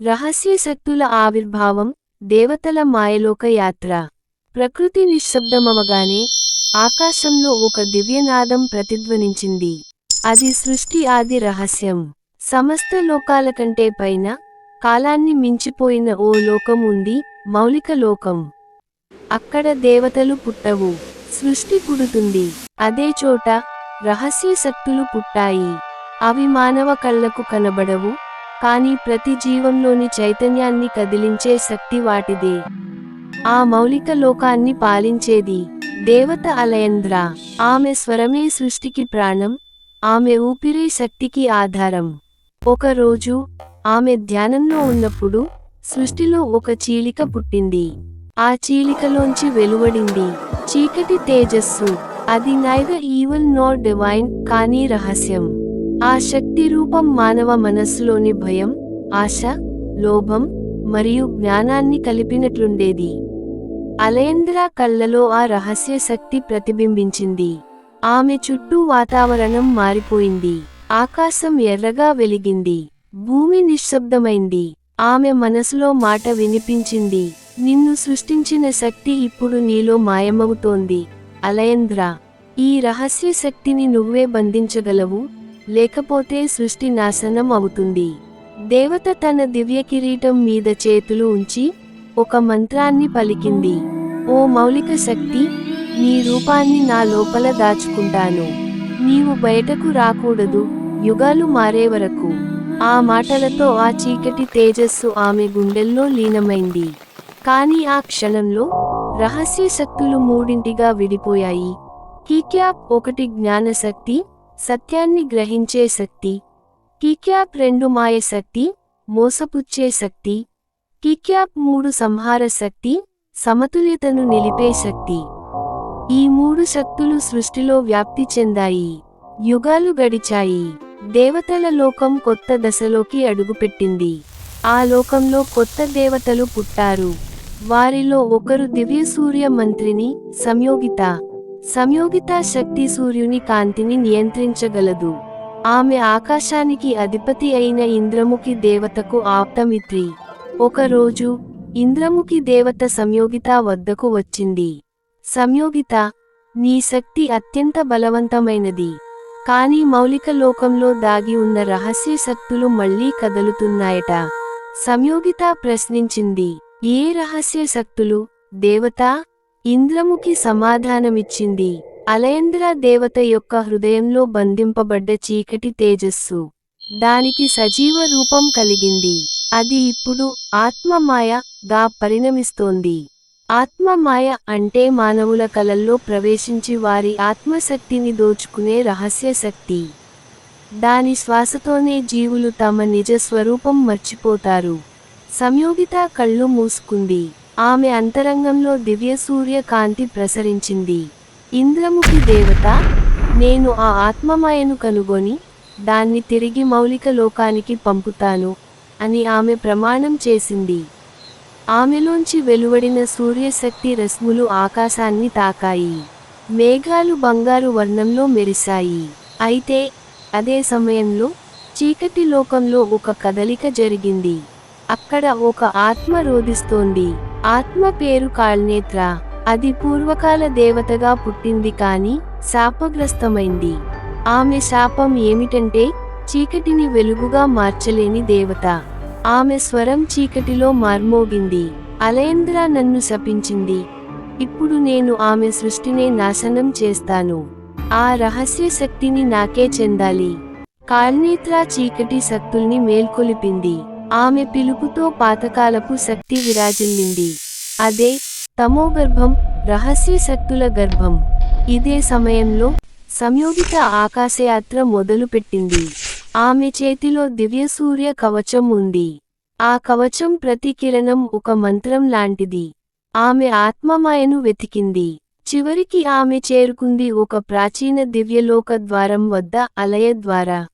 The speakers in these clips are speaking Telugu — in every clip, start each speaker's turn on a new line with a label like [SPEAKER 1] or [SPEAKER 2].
[SPEAKER 1] రహస్య శక్తుల ఆవిర్భావం దేవతల మాయలోక యాత్ర. ప్రకృతి నిశ్శబ్దమవగానే ఆకాశంలో ఒక దివ్యనాదం ప్రతిధ్వనించింది. అది సృష్టి ఆది రహస్యం. సమస్త లోకాల కంటే పైన కాలాన్ని మించిపోయిన ఓ లోకం ఉంది మౌలిక లోకం. అక్కడ దేవతలు పుట్టవు సృష్టి పుడుతుంది. అదే చోట రహస్య శక్తులు పుట్టాయి. అవి మానవ కళ్ళకు కనబడవు కానీ ప్రతి జీవంలోని చైతన్యాన్ని కదిలించే శక్తి వాటిదే. ఆ మౌలిక లోకాన్ని పాలించేది దేవత అలయంద్ర. ఆమె స్వరమే సృష్టికి ప్రాణం ఆమె ఊపిరే శక్తికి ఆధారం. ఒకరోజు ఆమె ధ్యానంలో ఉన్నప్పుడు సృష్టిలో ఒక చీలిక పుట్టింది. ఆ చీలికలోంచి వెలువడింది. చీకటి తేజస్సు. అది నైద ఈవల్ నో డివైన్ కానీ రహస్యం. ఆ శక్తి రూపం మానవ మనస్సులోని భయం ఆశ లోభం మరియు జ్ఞానాన్ని కలిపినట్లుండేది. అలయంద్ర కళ్ళలో ఆ రహస్య శక్తి ప్రతిబింబించింది. ఆమె చుట్టూ వాతావరణం మారిపోయింది. ఆకాశం ఎర్రగా వెలిగింది. భూమి నిశ్శబ్దమైంది. ఆమె మనసులో మాట వినిపించింది. నిన్ను సృష్టించిన శక్తి ఇప్పుడు నీలో మాయమవుతోంది. అలయంద్ర ఈ రహస్య శక్తిని నువ్వే బంధించగలవు? లేకపోతే సృష్టి నాశనం అవుతుంది. దేవత తన దివ్య కిరీటం మీద చేతులు ఉంచి ఒక మంత్రాన్ని పలికింది. ఓ మౌలిక శక్తి నీ రూపాన్ని నా లోపల దాచుకుంటాను. నీవు బయటకు రాకూడదు యుగాలు మారే వరకు. ఆ మాటలతో ఆ చీకటి తేజస్సు ఆమె గుండెల్లో లీనమైంది. కానీ ఆ క్షణంలో రహస్య శక్తులు మూడింటిగా విడిపోయాయి. కీక్యాప్ ఒకటి జ్ఞానశక్తి సత్యాన్ని గ్రహించే శక్తి. కిక్యాప్ రెండు మాయ శక్తి మోసపుచ్చే శక్తి. కిక్యాప్ మూడు సంహార శక్తి సమతుల్యతను నిలిపే శక్తి. ఈ మూడు శక్తులు సృష్టిలో వ్యాప్తి చెందాయి. యుగాలు గడిచాయి. దేవతల లోకం కొత్త దశలోకి అడుగుపెట్టింది. ఆ లోకంలో కొత్త దేవతలు పుట్టారు. వారిలో ఒకరు దివ్య సూర్య మంత్రిని సంయోగిత. సంయోగిత శక్తి సూర్యుని కాంతిని నియంత్రించగలదు. ఆమె ఆకాశానికి అధిపతి అయిన ఇంద్రముఖి దేవతకు ఆప్తమిత్రి. ఒకరోజు ఇంద్రముఖి దేవత సంయోగిత వద్దకు వచ్చింది. సంయోగిత నీ శక్తి అత్యంత బలవంతమైనది. కానీ మౌలిక లోకంలో దాగి ఉన్న రహస్య శక్తులు మళ్ళీ కదులుతున్నాయట. సంయోగిత ప్రశ్నించింది ఏ రహస్య శక్తులు? దేవతా ఇంద్రముఖి సమాధానమిచ్చింది. అలయంద్ర దేవత యొక్క హృదయంలో బంధింపబడ్డ చీకటి తేజస్సు దానికి సజీవ రూపం కలిగింది. అది ఇప్పుడు ఆత్మమాయ గా పరిణమిస్తోంది. ఆత్మమాయ అంటే మానవుల కలల్లో ప్రవేశించి వారి ఆత్మశక్తిని దోచుకునే రహస్య శక్తి. దాని శ్వాసతోనే జీవులు తమ నిజ స్వరూపం మర్చిపోతారు. సంయోగిత కళ్ళు మూసుకుంది. ఆమె అంతరంగంలో దివ్య సూర్య కాంతి ప్రసరించింది. ఇంద్రముఖి దేవత నేను ఆ ఆత్మమాయను కనుగొని దాన్ని తిరిగి మౌలిక లోకానికి పంపుతాను అని ఆమె ప్రమాణం చేసింది. ఆమెలోంచి వెలువడిన సూర్యశక్తి రశ్ములు ఆకాశాన్ని తాకాయి. మేఘాలు బంగారు వర్ణంలో మెరిశాయి. అయితే అదే సమయంలో చీకటి లోకంలో ఒక కదలిక జరిగింది. అక్కడ ఒక ఆత్మ రోధిస్తోంది. ఆత్మ పేరు కాళ్నేత్ర. అది పూర్వకాల దేవతగా పుట్టింది కాని శాపగ్రస్తమైంది. ఆమె శాపం ఏమిటంటే చీకటిని వెలుగుగా మార్చలేని దేవత. ఆమె స్వరం చీకటిలో మార్మోగింది. అలయంద్ర నన్ను శపించింది. ఇప్పుడు నేను ఆమె సృష్టినే నాశనం చేస్తాను. ఆ రహస్య శక్తిని నాకే చెందాలి. కాల్నేత్ర చీకటి శక్తుల్ని మేల్కొలిపింది. ఆమె పిలుపుతో పాతకాలపు శక్తి విరాజిల్లింది. అదే తమోగర్భం రహస్య శక్తుల గర్భం. ఇదే సమయంలో సంయోగిత ఆకాశయాత్ర మొదలుపెట్టింది. ఆమె చేతిలో దివ్య సూర్య కవచం ఉంది. ఆ కవచం ప్రతి కిరణం ఒక మంత్రం లాంటిది. ఆమె ఆత్మమాయను వెతికింది. చివరికి ఆమె చేరుకుంది ఒక ప్రాచీన దివ్యలోక ద్వారం వద్ద అలయ ద్వారా.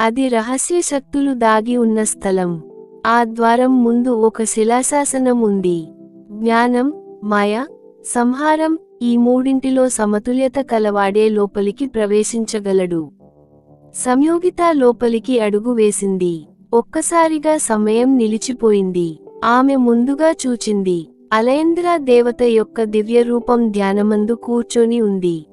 [SPEAKER 1] అది రహస్య శక్తులు దాగి ఉన్న స్థలం. ఆ ద్వారం ముందు ఒక శిలాశాసనం ఉంది. జ్ఞానం మాయ సంహారం ఈ మూడింటిలో సమతుల్యత కలవాడే లోపలికి ప్రవేశించగలడు. సంయోగిత లోపలికి అడుగు వేసింది. ఒక్కసారిగా సమయం నిలిచిపోయింది. ఆమె ముందుగా చూచింది. అలయంద్ర దేవత యొక్క దివ్య రూపం ధ్యానమందు కూర్చొని ఉంది.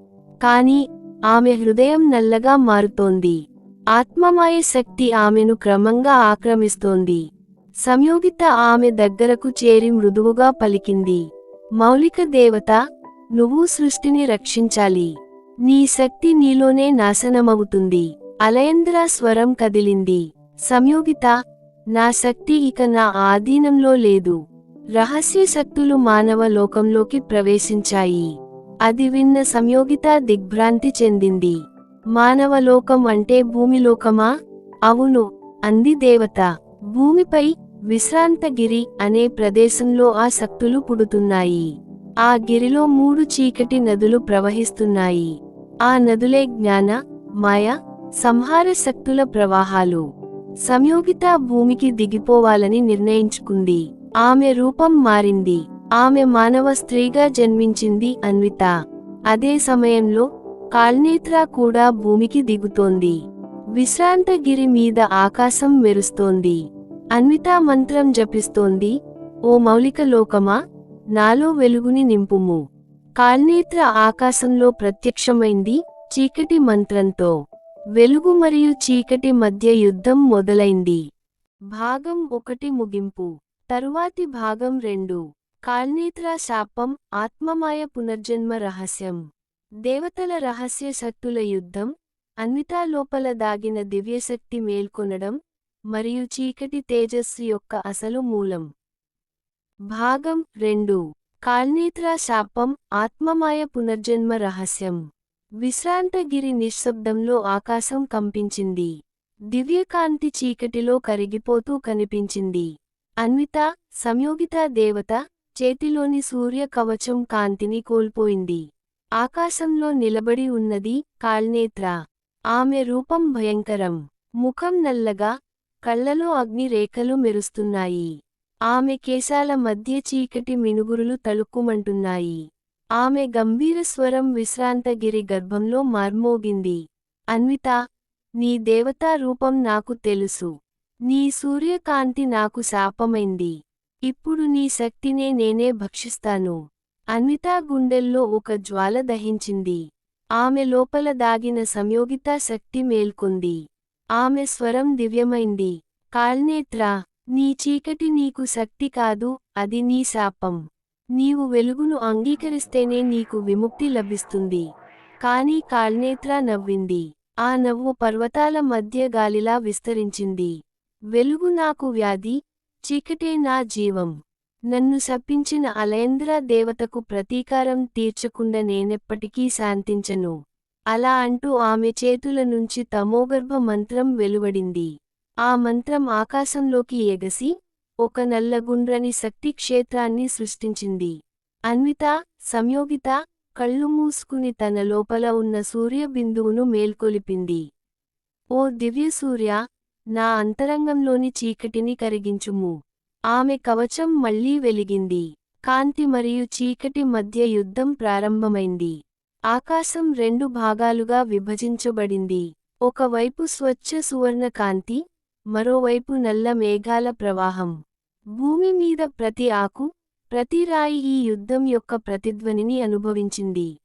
[SPEAKER 1] కాని ఆమె హృదయం నల్లగా మారుతోంది. ఆత్మమయ శక్తి ఆమెను క్రమంగా ఆక్రమిస్తోంది. సంయోగిత ఆమె దగ్గరకు చేరి మృదువుగా పలికింది. మౌలిక దేవత నువ్వు సృష్టిని రక్షించాలి. నీ శక్తి నీలోనే నాశనమవుతుంది. అలయంద్ర స్వరం కదిలింది. సంయోగిత నా శక్తి ఇక నా ఆధీనంలో లేదు. రహస్య శక్తులు మానవ లోకంలోకి ప్రవేశించాయి. అది విన్న సంయోగిత దిగ్భ్రాంతి చెందింది. మానవలోకం అంటే భూమిలోకమా? అవును అంది దేవత. భూమిపై విశ్రాంతగిరి అనే ప్రదేశంలో ఆ శక్తులు పుడుతున్నాయి. ఆ గిరిలో మూడు చీకటి నదులు ప్రవహిస్తున్నాయి. ఆ నదులే జ్ఞాన మాయ సంహార శక్తుల ప్రవాహాలు. సంయోగిత భూమికి దిగిపోవాలని నిర్ణయించుకుంది. ఆమె రూపం మారింది. ఆమె మానవ స్త్రీగా జన్మించింది అన్విత. అదే సమయంలో కాల్నేత్ర కూడా భూమికి దిగుతోంది. విశ్రాంతగిరి మీద ఆకాశం మెరుస్తోంది. అన్విత మంత్రం జపిస్తోంది ఓ మౌలిక లోకమా నాలో వెలుగుని నింపుము. కాల్నేత్ర ఆకాశంలో ప్రత్యక్షమైంది చీకటి మంత్రంతో. వెలుగు మరియు చీకటి మధ్య యుద్ధం మొదలైంది. భాగం ఒకటి ముగింపు. తరువాతి భాగం రెండు. కాల్నేత్ర శాపం ఆత్మమాయ పునర్జన్మ రహస్యం. దేవతల రహస్య శక్తుల యుద్ధం అన్వితా లోపల దాగిన దివ్యశక్తి మేల్కొనడం మరియు చీకటి తేజస్సు యొక్క అసలు మూలం. భాగం రెండు. కాల్నేత్ర శాపం ఆత్మమాయ పునర్జన్మ రహస్యం. విశ్రాంతగిరి నిశ్శబ్దంలో ఆకాశం కంపించింది. దివ్యకాంతి చీకటిలో కరిగిపోతూ కనిపించింది. అన్విత సంయోగిత దేవత చేతిలోని సూర్య కవచం కాంతిని కోల్పోయింది. ఆకాశంలో నిలబడి ఉన్నది కాల్నేత్ర. ఆమె రూపం భయంకరం. ముఖం నల్లగా కళ్ళలో అగ్నిరేఖలు మెరుస్తున్నాయి. ఆమె కేశాల మధ్య చీకటి మినుగురులు తలుక్కుమంటున్నాయి ఆమె గంభీర స్వరం విశ్రాంతగిరి గర్భంలో మార్మోగింది. అన్విత నీ దేవతా రూపం నాకు తెలుసు. నీ సూర్యకాంతి నాకు శాపమైంది. ఇప్పుడు నీ శక్తినే నేనే భక్షిస్తాను. అన్వితా గుండెల్లో ఒక జ్వాల దహించింది. ఆమె లోపల దాగిన సంయోగితా శక్తి మేల్కొంది. ఆమె స్వరం దివ్యమైంది. కాల్నేత్ర నీ చీకటి నీకు శక్తి కాదు అది నీ శాపం. నీవు వెలుగును అంగీకరిస్తేనే నీకు విముక్తి లభిస్తుంది. కాని కాల్నేత్ర నవ్వింది. ఆ నవ్వు పర్వతాల మధ్య గాలిలా విస్తరించింది. వెలుగు నాకు వ్యాధి చీకటే నా జీవం. నన్ను శపించిన అలయంద్ర దేవతకు ప్రతీకారం తీర్చకుండా నేనెప్పటికీ శాంతించను. అలా అంటూ ఆమె చేతుల నుంచి తమోగర్భ మంత్రం వెలువడింది. ఆ మంత్రం ఆకాశంలోకి ఎగసి ఒక నల్లగుండ్రని శక్తి క్షేత్రాన్ని సృష్టించింది. అన్విత సంయోగిత కళ్ళు మూసుకుని తన లోపల ఉన్న సూర్య బిందువును మేల్కొలిపింది. ఓ దివ్యసూర్య నా అంతరంగంలోని చీకటిని కరిగించుము. ఆమె కవచం మళ్ళీ వెలిగింది. కాంతి మరియు చీకటి మధ్య యుద్ధం ప్రారంభమైంది. ఆకాశం రెండు భాగాలుగా విభజించబడింది. ఒకవైపు స్వచ్ఛ సువర్ణ కాంతి మరోవైపు నల్ల మేఘాల ప్రవాహం. భూమి మీద ప్రతి ఆకు ప్రతి రాయి ఈ యుద్ధం యొక్క ప్రతిధ్వనిని అనుభవించింది.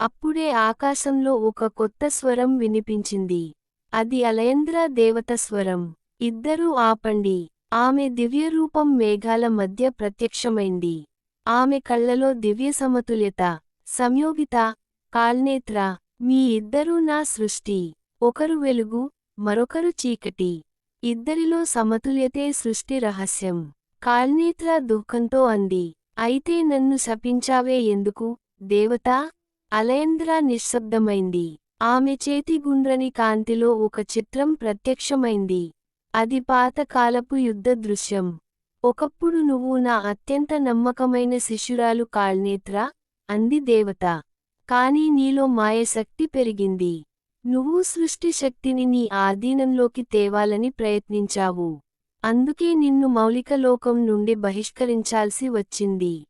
[SPEAKER 1] అప్పుడే ఆకాశంలో ఒక కొత్త స్వరం వినిపించింది. అది అలయంద్ర దేవత స్వరం. ఇద్దరూ ఆపండి. ఆమె దివ్యరూపం మేఘాల మధ్య ప్రత్యక్షమైంది. ఆమె కళ్ళలో దివ్య సమతుల్యత సంయోగిత కాల్నేత్ర మీ ఇద్దరూ నా సృష్టి. ఒకరు వెలుగు మరొకరు చీకటి. ఇద్దరిలో సమతుల్యతే సృష్టి రహస్యం. కాల్నేత్ర దుఃఖంతో అంది. అయితే నన్ను శపించావే ఎందుకు? దేవతా అలయంద్ర నిశ్శబ్దమైంది. ఆమె చేతి గుండ్రని కాంతిలో ఒక చిత్రం ప్రత్యక్షమైంది. అది పాతకాలపు యుద్ధ దృశ్యం. ఒకప్పుడు నువ్వు నా అత్యంత నమ్మకమైన శిష్యురాలు కాళ్నేత్ర అంది దేవత. కాని నీలో మాయశక్తి పెరిగింది. నువ్వు సృష్టి శక్తిని నీ ఆధీనంలోకి తేవాలని ప్రయత్నించావు. అందుకే నిన్ను మౌలిక లోకం నుండి బహిష్కరించాల్సి వచ్చింది.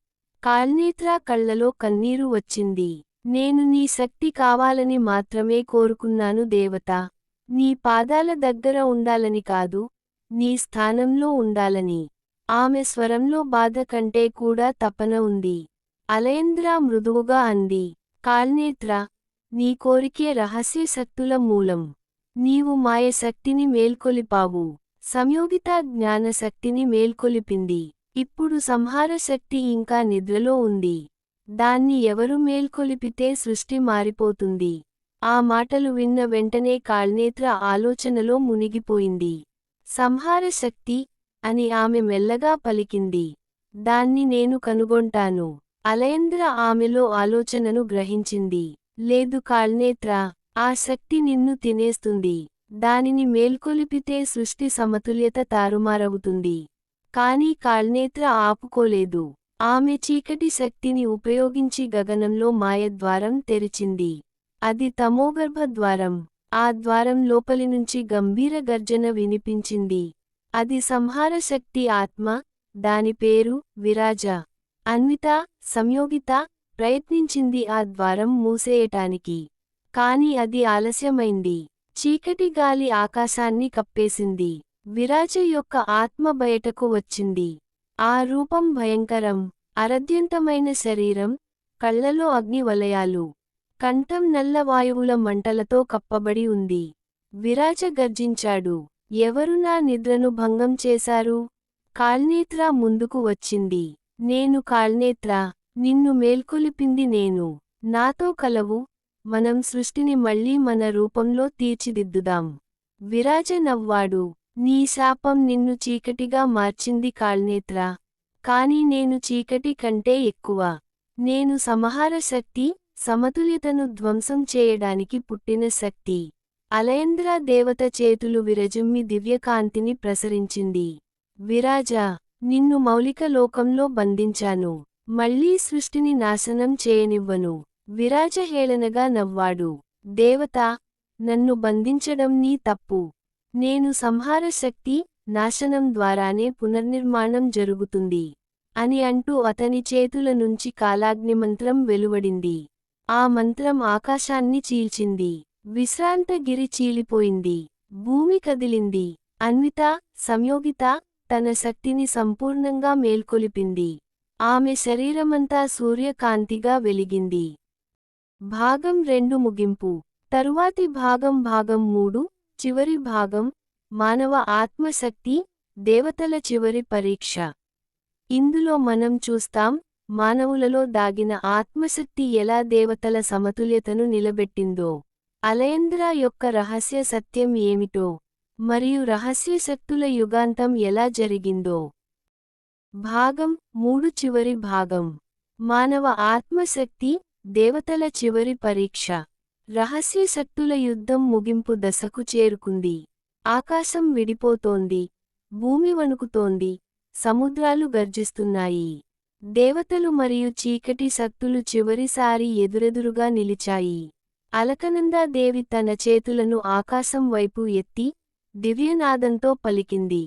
[SPEAKER 1] కాల్నేత్ర కళ్ళలో కన్నీరు వచ్చింది. నేను నీ శక్తి కావాలని మాత్రమే కోరుకున్నాను దేవత. నీ పాదాల దగ్గర ఉండాలని కాదు నీ స్థానంలో ఉండాలని. ఆమె స్వరంలో బాధ కంటే కూడా తపన ఉంది. అలయేంద్ర మృదువుగా అంది. కాల్నేత్ర నీ కోరికే రహస్య శక్తుల మూలం. నీవు మాయ శక్తిని మేల్కొలిపావు. సంయోగిత జ్ఞానశక్తిని మేల్కొలిపింది. ఇప్పుడు సంహార శక్తి ఇంకా నిద్రలో ఉంది. దాన్ని ఎవరు మేల్కొలిపితే సృష్టి మారిపోతుంది. ఆ మాటలు విన్న వెంటనే కాళ్నేత్ర ఆలోచనలో మునిగిపోయింది. సంహార శక్తి అని ఆమె మెల్లగా పలికింది. దాన్ని నేను కనుగొంటాను. అలయేంద్ర ఆమెలో ఆలోచనను గ్రహించింది. లేదు కాళ్నేత్ర ఆ శక్తి నిన్ను తినేస్తుంది. దానిని మేల్కొలిపితే సృష్టి సమతుల్యత తారుమారవుతుంది. కాని కాళ్నేత్ర ఆపుకోలేదు. ఆమె చీకటి శక్తిని ఉపయోగించి గగనంలో మాయద్వారం తెరిచింది. అది తమోగర్భ ద్వారం. ఆ ద్వారం లోపలి నుంచి గంభీర గర్జన వినిపించింది. అది సంహార శక్తి ఆత్మ దాని పేరు విరాజ. అన్విత సంయోగిత ప్రయత్నించింది ఆ ద్వారం మూసేయటానికి. కాని అది ఆలస్యమైంది. చీకటి గాలి ఆకాశాన్ని కప్పేసింది. విరాజ యొక్క ఆత్మ బయటకు వచ్చింది. ఆ రూపం భయంకరం. అరద్యంతమైన శరీరం కళ్ళలో అగ్ని వలయాలు కంఠం నల్ల వాయువుల మంటలతో కప్పబడి ఉంది. విరాజ గర్జించాడు. ఎవరు నా నిద్రను భంగం చేశారు? కాల్నేత్ర ముందుకు వచ్చింది. నేను కాల్నేత్ర నిన్ను మేల్కొలిపింది నేను. నాతో కలవు. మనం సృష్టిని మళ్ళీ మన రూపంలో తీర్చిదిద్దుదాం. విరాజ నవ్వాడు. నీ శాపం నిన్ను చీకటిగా మార్చింది కాల్నేత్ర. కాని నేను చీకటి కంటే ఎక్కువ. నేను సంహార శక్తి సమతుల్యతను ధ్వంసం చేయడానికి పుట్టిన శక్తి. అలయంద్ర దేవత చేతులు విరజుమ్మి దివ్యకాంతిని ప్రసరించింది. విరాజా నిన్ను మౌలిక లోకంలో బంధించాను. మళ్ళీ సృష్టిని నాశనం చేయనివ్వను. విరాజ హేళనగా నవ్వాడు. దేవత నన్ను బంధించడం నీ తప్పు. నేను సంహార శక్తి నాశనం ద్వారానే పునర్నిర్మాణం జరుగుతుంది. అని అంటూ అతని చేతుల నుంచి కాలాగ్నిమంత్రం వెలువడింది. ఆ మంత్రం ఆకాశాన్ని చీల్చింది. విశ్రాంతగిరి చీలిపోయింది. భూమి కదిలింది. అన్విత సంయోగిత తన శక్తిని సంపూర్ణంగా మేల్కొలిపింది. ఆమె శరీరమంతా సూర్యకాంతిగా వెలిగింది. భాగం రెండు ముగింపు. తరువాతి భాగం భాగం మూడు చివరి భాగం మానవ ఆత్మశక్తి దేవతల చివరి పరీక్ష. ఇందులో మనం చూస్తాం మానవులలో దాగిన ఆత్మశక్తి ఎలా దేవతల సమతుల్యతను నిలబెట్టిందో. అలయంద్ర యొక్క రహస్య సత్యం ఏమిటో. మరియు రహస్య శక్తుల యుగాంతం ఎలా జరిగిందో. భాగం మూడు చివరి భాగం. మానవ ఆత్మశక్తి దేవతల చివరి పరీక్ష. రహస్య శక్తుల యుద్ధం ముగింపు దశకు చేరుకుంది. ఆకాశం విడిపోతోంది. భూమి వణుకుతోంది. సముద్రాలు గర్జిస్తున్నాయి. దేవతలు మరియు చీకటి శక్తులు చివరిసారి ఎదురెదురుగా నిలిచాయి. అలకనందాదేవి తన చేతులను ఆకాశం వైపు ఎత్తి దివ్యనాదంతో పలికింది.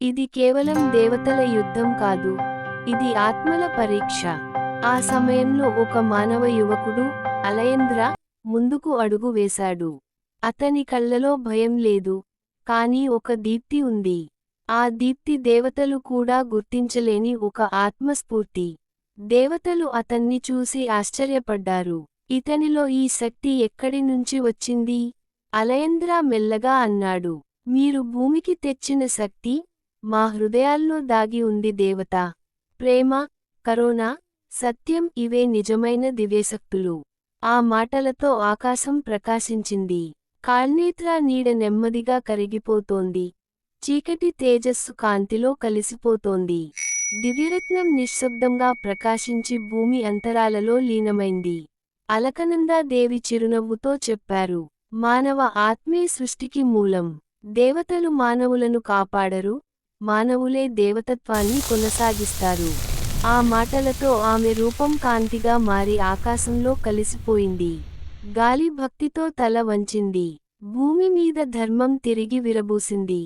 [SPEAKER 1] ఇది కేవలం దేవతల యుద్ధం కాదు ఇది ఆత్మల పరీక్ష. ఆ సమయంలో ఒక మానవ యువకుడు అలయేంద్ర ముందుకు అడుగు వేశాడు. అతని కళ్ళలో భయం లేదు కాని ఒక దీప్తి ఉంది. ఆ దీప్తి దేవతలు కూడా గుర్తించలేని ఒక ఆత్మస్ఫూర్తి. దేవతలు అతన్ని చూసి ఆశ్చర్యపడ్డారు. ఇతనిలో ఈ శక్తి ఎక్కడి నుంచి వచ్చింది? అలయేంద్ర మెల్లగా అన్నాడు. మీరు భూమికి తెచ్చిన శక్తి మా హృదయాల్లో దాగి ఉంది దేవత. ప్రేమ కరోనా సత్యం ఇవే నిజమైన దివ్యశక్తులు. ఆ మాటలతో ఆకాశం ప్రకాశించింది. కాళ్నేత్ర నీడ నెమ్మదిగా కరిగిపోతోంది. చీకటి తేజస్సు కాంతిలో కలిసిపోతోంది. దివ్యరత్నం నిశ్శబ్దంగా ప్రకాశించి భూమి అంతరాలలో లీనమైంది. అలకనందాదేవి చిరునవ్వుతో చెప్పారు మానవ ఆత్మే సృష్టికి మూలం. దేవతలు మానవులను కాపాడరు మానవులే దేవతత్వాన్ని కొనసాగిస్తారు. ఆ మాటలతో ఆమె రూపం కాంతిగా మారి ఆకాశంలో కలిసిపోయింది. గాలి భక్తితో తల వంచింది. భూమి మీద ధర్మం తిరిగి విరబూసింది.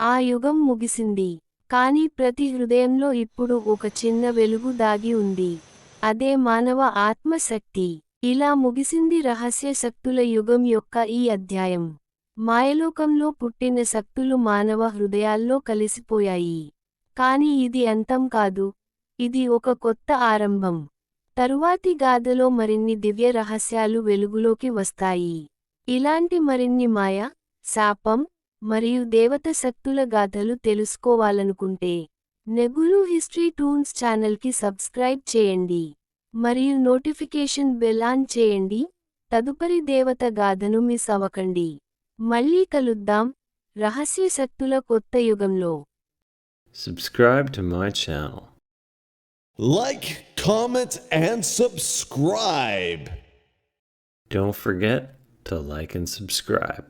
[SPEAKER 1] ఆ యుగం ముగిసింది. కాని ప్రతి హృదయంలో ఇప్పుడు ఒక చిన్న వెలుగు దాగి ఉంది. అదే మానవ ఆత్మశక్తి. ఇలా ముగిసింది రహస్య శక్తుల యుగం యొక్క ఈ అధ్యాయం. మాయలోకంలో పుట్టిన శక్తులు మానవ హృదయాల్లో కలిసిపోయాయి. కాని ఇది అంతం కాదు. ఇది ఒక కొత్త ఆరంభం. తరువాతి గాథలో మరిన్ని దివ్య రహస్యాలు వెలుగులోకి వస్తాయి. ఇలాంటి మరిన్ని మాయ శాపం మరియు దేవత శక్తుల గాథలు తెలుసుకోవాలనుకుంటే నెగులు హిస్టరీ టూన్స్ ఛానల్కి సబ్స్క్రైబ్ చేయండి మరియు నోటిఫికేషన్ బెల్ ఆన్ చేయండి తదుపరి దేవత గాథను మిస్ అవ్వకండి మళ్ళీ కలుద్దాం రహస్య శక్తుల కొత్త యుగంలో
[SPEAKER 2] Subscribe to my channel.
[SPEAKER 3] Like, comment, and subscribe.
[SPEAKER 2] Don't forget to like and subscribe.